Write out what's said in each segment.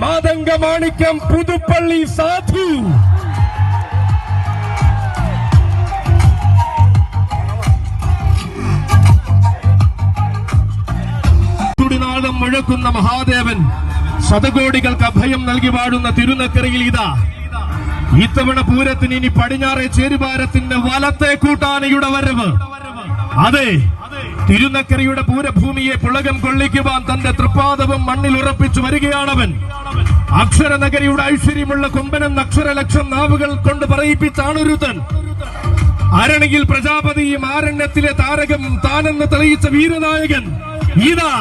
മാതംഗ മാണിക്യം പുതുപ്പള്ളി സാധു. തുടിനാളം മുഴക്കുന്ന മഹാദേവൻ ശതകോടികൾക്ക് അഭയം നൽകി വാഴുന്ന തിരുനക്കരയിൽ ഇതാ. ഇത്തവണ പൂരത്തിന് ഇനി പടിഞ്ഞാറെ ചേരുവാരത്തിന്റെ വലത്തെ കൂട്ടാനയുടെ വരവ്. അതെ തിരുനക്കരയുടെ പൂരഭൂമിയെ പുളകം കൊള്ളിക്കുവാൻ തന്റെ തൃപ്പാദവും മണ്ണിൽ ഉറപ്പിച്ചു വരികയാണവൻ. അക്ഷരനഗരിയുടെ ഐശ്വര്യമുള്ള കൊമ്പനം അക്ഷരലക്ഷം നാവുകൾ കൊണ്ട് പറയിപ്പിച്ചാണൊരുത്തൻ. അരണിയിൽ പ്രജാപതിയും ആരണ്യത്തിലെ താരകം താനെന്ന് തെളിയിച്ച വീരനായകൻ. ഇതാ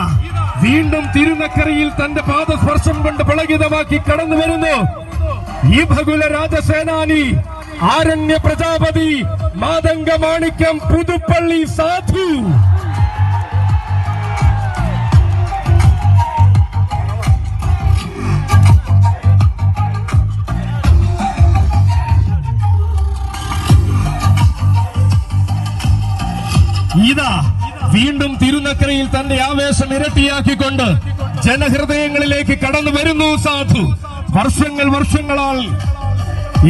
വീണ്ടും തിരുനക്കരയിൽ തന്റെ പാദസ്പർശം കൊണ്ട് പുളകിതമാക്കി കടന്നു വരുന്നു. ഈ ഭഗുല രാജസേനാനി ആരണ്യ പ്രജാപതി മാതംഗ മാണിക്യം പുതുപ്പള്ളി സാധു. ഇതാ വീണ്ടും തിരുനക്കരയിൽ തന്റെ ആവേശം ഇരട്ടിയാക്കിക്കൊണ്ട് ജനഹൃദയങ്ങളിലേക്ക് കടന്നു വരുന്നു സാധു. വർഷങ്ങൾ വർഷങ്ങളാൽ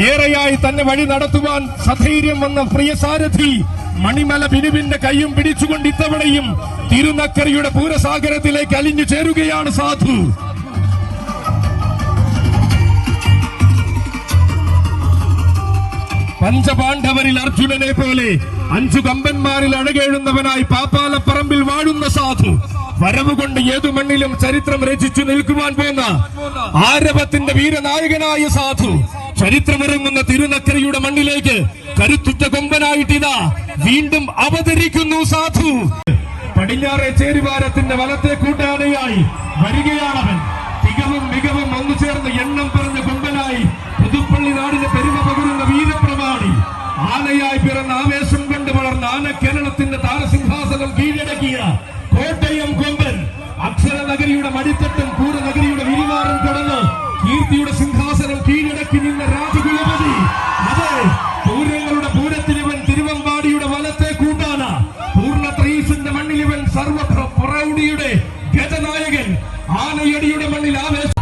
ഏറെയായി തന്നെ വഴി നടത്തുവാൻ സധൈര്യം വന്ന പ്രിയ സാരഥി മണിമല ബിനുവിന്റെ കൈയും പിടിച്ചുകൊണ്ട് ഇത്തവണയും തിരുനക്കരയുടെ പൂരസാഗരത്തിലേക്ക് അലിഞ്ഞു ചേരുകയാണ് സാധു. പഞ്ചപാണ്ഡവരിൽ അർജുനനെ പോലെ അഞ്ചു കമ്പന്മാരിൽ അഴകേഴുന്നവനായി പാപ്പാലപ്പറമ്പിൽ വാഴുന്ന സാധു. വരവുകൊണ്ട് ഏതു മണ്ണിലും ചരിത്രം രചിച്ചു നിൽക്കുവാൻ പോന്ന ആരവത്തിന്റെ വീരനായകനായ സാധു. ചരിത്രമിറങ്ങുന്ന തിരുനക്കരയുടെ മണ്ണിലേക്ക് കരുത്തുറ്റ കൊമ്പനായിട്ടിതാ വീണ്ടും അവതരിക്കുന്നു സാധു. പടിഞ്ഞാറെ ചേരുവാരത്തിന്റെ വലത്തെ കൂട്ടാനയായി വരികയാണവൻ. തികവും മികവും കേരളത്തിന്റെ താരസിംഹാസനം കീഴടക്കിയ കോട്ടയം കൊമ്പൻ അക്ഷര നഗരിയുടെ മടിത്തട്ടും പൂരനഗരിയുടെ വിരിവാറും കടന്ന് കീർത്തിയുടെ സിംഹാസനം കീഴടക്കി നിന്ന രാജകുലപതി. അതെ പൂരങ്ങളുടെ പൂരത്തിലിവൻ തിരുവമ്പാടിയുടെ വലത്തെ കൂട്ടാന പൂർണ ത്രീസിന്റെ മണ്ണിലിവൻ സർവ പ്രൗഢിയുടെ ഗജനായകൻ. ആനയടിയുടെ മണ്ണിൽ ആവേശം